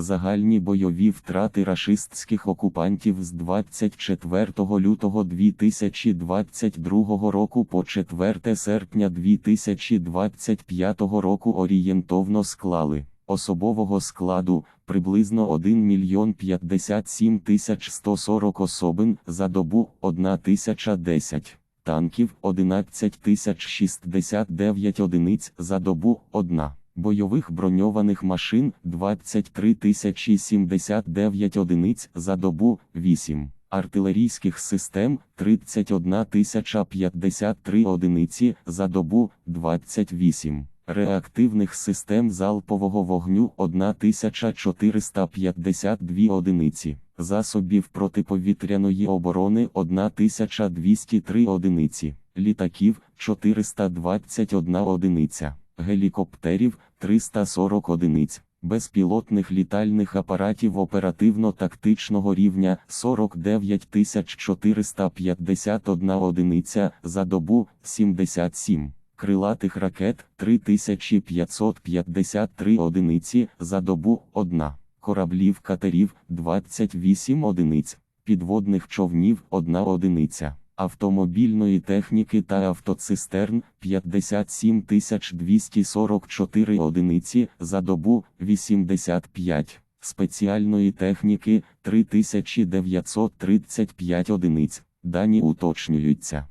Загальні бойові втрати рашистських окупантів з 24 лютого 2022 року по 4 серпня 2025 року орієнтовно склали особового складу приблизно 1 мільйон 57 тисяч 140 особин за добу 1 тисяча 10 танків 11 тисяч 69 одиниць за добу 1, бойових броньованих машин 23 тисячі 79 одиниць за добу 8, артилерійських систем 31 тисяча 53 одиниці за добу 28. Реактивних систем залпового вогню 1452 одиниці, засобів протиповітряної оборони 1203 одиниці, літаків 421 одиниця, гелікоптерів 340 одиниць, безпілотних літальних апаратів оперативно-тактичного рівня 49 451 одиниця за добу 77 крилатих ракет 3553 одиниці за добу 1, кораблів катерів 28 одиниць, підводних човнів 1 одиниця, автомобільної техніки та автоцистерн 57 244 одиниці за добу 85. Спеціальної техніки 3935 одиниць. Дані уточнюються.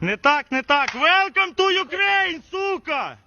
Не так, не так. Welcome to Ukraine, сука!